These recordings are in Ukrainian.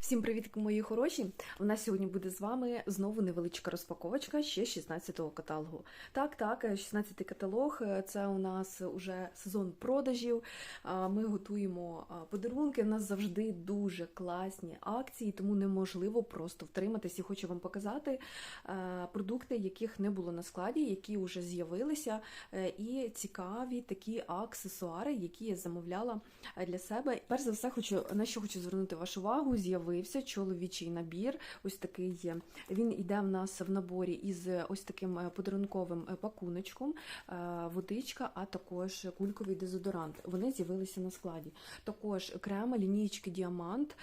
Всім привіт, мої хороші! У нас сьогодні буде з вами знову невеличка розпаковочка ще 16-го каталогу. Так, так, 16-й каталог це у нас уже сезон продажів. Ми готуємо подарунки. У нас завжди дуже класні акції, тому неможливо просто втриматись. І хочу вам показати продукти, яких не було на складі, які вже з'явилися, е, і цікаві такі аксесуари, які я замовляла е, для себе. Перш за все, хочу на що хочу звернути вашу увагу. З'явився чоловічий набір. Ось такий є. Він йде в нас в наборі із ось таким е, подарунковим е, пакуночком, е, водичка, а також кульковий дезодорант. Вони з'явилися на складі. Також крема лінійки Діамант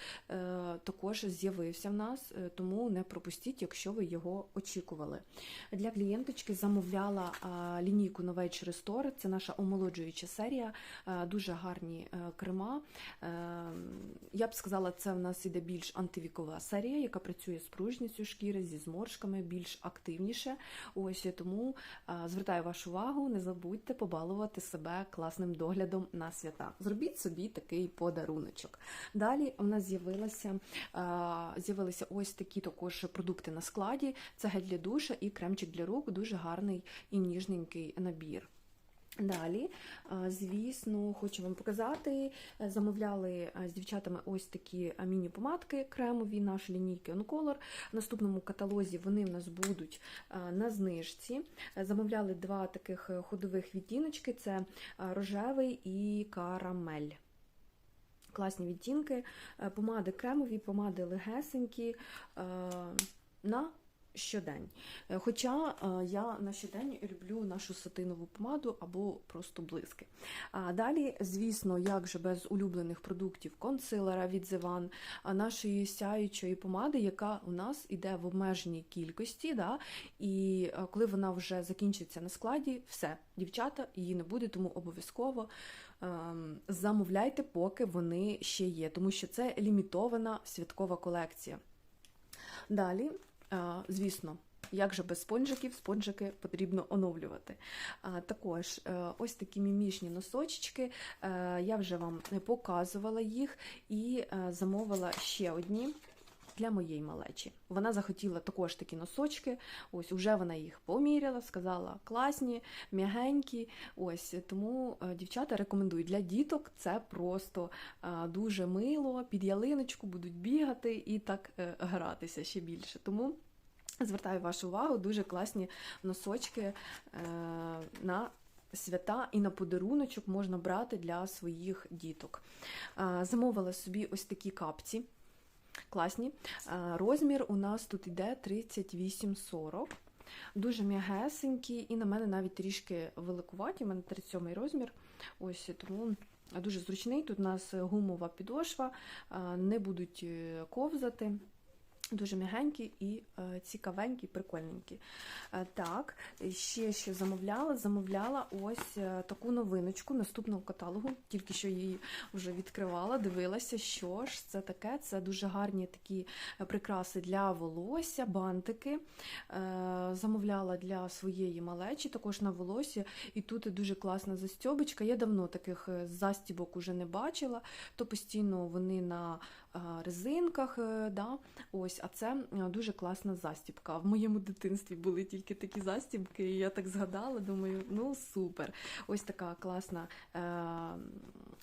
також з'явився в нас, тому не пропустіть, якщо ви його очікували. Для клієнточки замовляла лінійку Novage Restore. Це наша омолоджуюча серія, дуже гарні крема. Е, Я б сказала, це в нас іде більш антивікова серія, яка працює з пружністю шкіри, зі зморшками, більш активніше. Ось тому звертаю вашу увагу, не забудьте побалувати себе класним доглядом на свята. Зробіть собі такий подаруночок. Далі у нас з'явилася з'явилися ось такі також продукти на складі. Це гель для душа і кремчик для рук. Дуже гарний і ніжненький набір. Далі, звісно, хочу вам показати. Замовляли з дівчатами ось такі міні-помадки кремові, наші лінійки On Color. В наступному каталозі вони в нас будуть на знижці. Замовляли два таких е, ходових відтіночки: це рожевий і карамель. Класні відтінки, Е, помади кремові, помади легесенькі е, на щодень. Е, Хоча е, я на щодень люблю нашу сатинову помаду або просто блиски. А далі, звісно, як же без улюблених продуктів консилера від Зеван, нашої сяючої помади, яка у нас іде в обмеженій кількості. Да? І е, коли вона вже закінчиться на складі, все, дівчата, її не буде, тому обов'язково ем, замовляйте, поки вони ще є, тому що це лімітована святкова колекція. Далі, звісно, як же без спонжиків, спонжики потрібно оновлювати. Також е, ось такі мімішні носочки. е, Я вже вам показувала їх і е, замовила ще одні. Для моєї малечі. Вона захотіла також такі носочки. Ось уже вона їх поміряла, сказала класні, м'ягенькі. Ось тому е, дівчата рекомендують для діток це просто е, дуже мило. Під ялиночку будуть бігати і так е, гратися ще більше. Тому звертаю вашу увагу, дуже класні носочки на свята і на подаруночок можна брати для своїх діток. Замовила собі ось такі капці. Класні. Е, Розмір у нас тут йде 38-40. Дуже м'ягесенькі, і на мене навіть трішки великуваті. У мене 37 розмір. Ось тому дуже зручний. Тут у нас гумова підошва, е, не будуть е, ковзати. Дуже м'ягенькі і е, цікавенькі, прикольненькі. Е, так, ще що замовляла? Замовляла ось е, таку новиночку наступного каталогу, тільки що її вже відкривала, дивилася, що ж це таке. Це дуже гарні такі прикраси для волосся, бантики. Замовляла для своєї малечі, також на волосся. І тут дуже класна застьобочка. Я давно таких застібок уже не бачила, то постійно вони на резинках. е, Да? Ось, а це е, дуже класна застібка. В моєму дитинстві були тільки такі застібки, і я так згадала, думаю, ну супер. Ось така класна, е,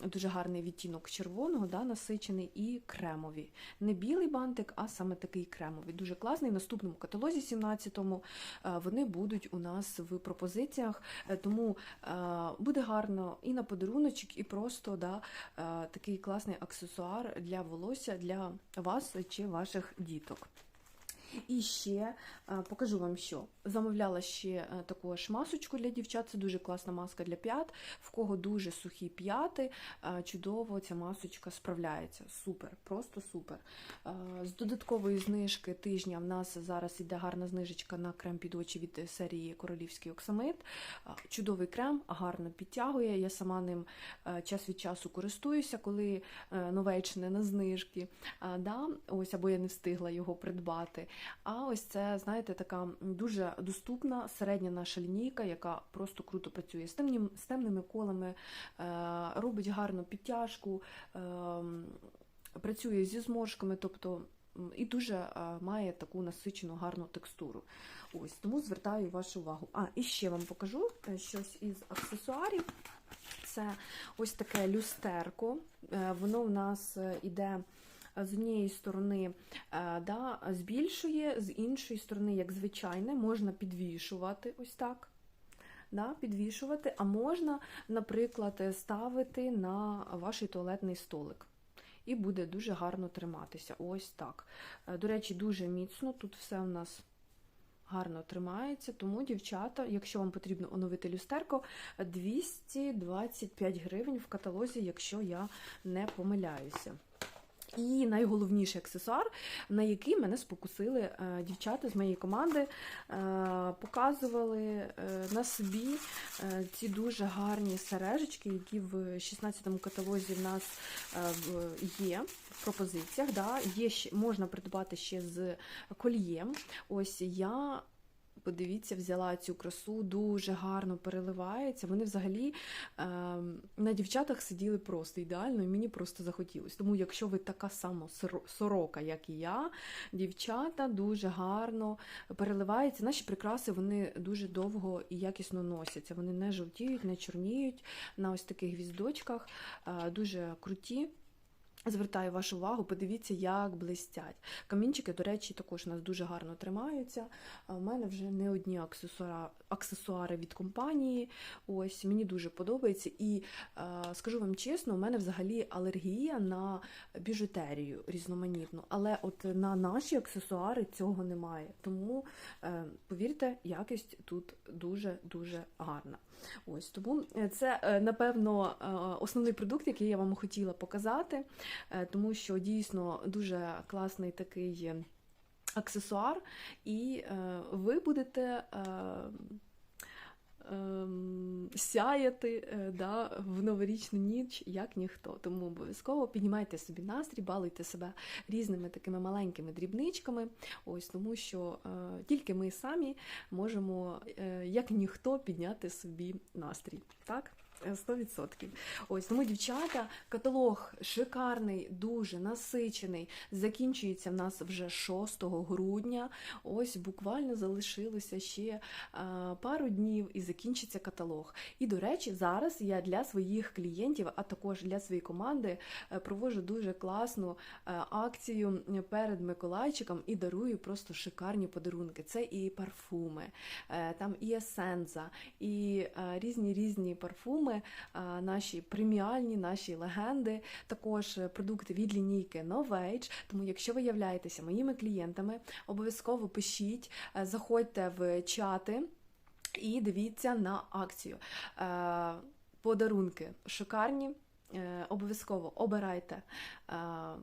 дуже гарний відтінок червоного, да, насичений, і кремовий. Не білий бантик, а саме такий кремовий. Дуже класний. В наступному каталозі, 17-му, е, вони будуть у нас в пропозиціях, е, тому е, буде гарно і на подаруночок, і просто да, такий класний аксесуар для волосся для вас чи ваших діток. І ще е, покажу вам, що замовляла ще е, таку ж масочку для дівчат. Це дуже класна маска для п'ят. В кого дуже сухі п'яти, е, чудово ця масочка справляється. Супер, просто супер. З додаткової знижки тижня в нас зараз іде гарна знижечка на крем під очі від серії Королівський оксамит. Чудовий крем, гарно підтягує. Я сама ним час від часу користуюся, коли новечне на знижки. Да, ось або я не встигла його придбати. А ось це, знаєте, така дуже доступна середня наша лінійка, яка просто круто працює з темним, з темними колами, е, робить гарну підтяжку. Е, працює зі зморшками, тобто і дуже е, має таку насичену гарну текстуру. Ось тому звертаю вашу увагу. А, і ще вам покажу щось із аксесуарів. Це ось таке люстерко. Воно в нас іде з однієї сторони е, да, збільшує, з іншої сторони, як звичайне, можна підвішувати ось так. Да, підвішувати, а можна, наприклад, ставити на ваш туалетний столик. І буде дуже гарно триматися. Ось так. Е, До речі, дуже міцно. Тут все у нас гарно тримається. Тому, дівчата, якщо вам потрібно оновити люстерко, 225 гривень в каталозі, якщо я не помиляюся. І найголовніший аксесуар, на який мене спокусили е, дівчата з моєї команди, е, показували е, на собі ці дуже гарні сережечки, які в 16-му каталозі в нас є в пропозиціях. Да? Є можна придбати ще з кольєм. Ось я. Подивіться, взяла цю красу, дуже гарно переливається. Вони взагалі е, на дівчатах сиділи просто ідеально, і мені просто захотілося. Тому, якщо ви така сама сорока, як і я, дівчата дуже гарно переливаються. Наші прикраси вони дуже довго і якісно носяться. Вони не жовтіють, не чорніють на ось таких гвіздочках, е, дуже круті. Звертаю вашу увагу, подивіться, як блистять. Камінчики, до речі, також у нас дуже гарно тримаються. У мене вже не одні аксесуари, аксесуари від компанії. Ось мені дуже подобається. І скажу вам чесно, у мене взагалі алергія на біжутерію різноманітну. Але от на наші аксесуари цього немає. Тому е, повірте, якість тут дуже дуже гарна. Ось тому е, це е, напевно основний продукт, який я вам хотіла показати, тому що дійсно дуже класний такий е, аксесуар, і е, ви будете. е, ем, Сяяти е, да, в новорічну ніч, як ніхто. Тому обов'язково піднімайте собі настрій, балуйте себе різними такими маленькими дрібничками. Ось тому, що е, тільки ми самі можемо, е, як ніхто, підняти собі настрій. Так? Е, 100%. Ось тому, дівчата, каталог шикарний, дуже насичений. Закінчується в нас вже 6 грудня. Ось буквально залишилося ще е, пару днів і закінчиться каталог. І, до речі, зараз я для своїх клієнтів, а також для своєї команди, е, проводжу дуже класну е, акцію перед Миколайчиком і дарую просто шикарні подарунки. Це і парфуми, там і есенза, і різні різні парфуми, е, наші преміальні, наші легенди, також е, продукти від лінійки Novage. Тому, якщо ви являєтеся моїми клієнтами, обов'язково пишіть, е, заходьте в чати. І дивіться на акцію. Подарунки шикарні. Обов'язково обирайте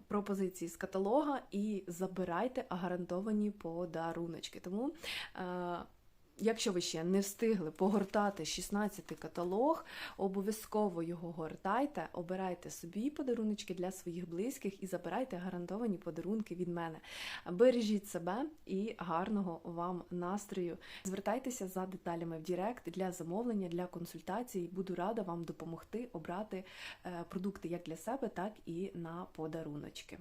пропозиції з каталога і забирайте гарантовані подаруночки. Тому, якщо ви ще не встигли погортати 16-й каталог, обов'язково його гортайте, обирайте собі подаруночки для своїх близьких і забирайте гарантовані подарунки від мене. Бережіть себе і гарного вам настрою. Звертайтеся за деталями в Директ для замовлення, для консультацій. Буду рада вам допомогти обрати е, продукти як для себе, так і на подаруночки.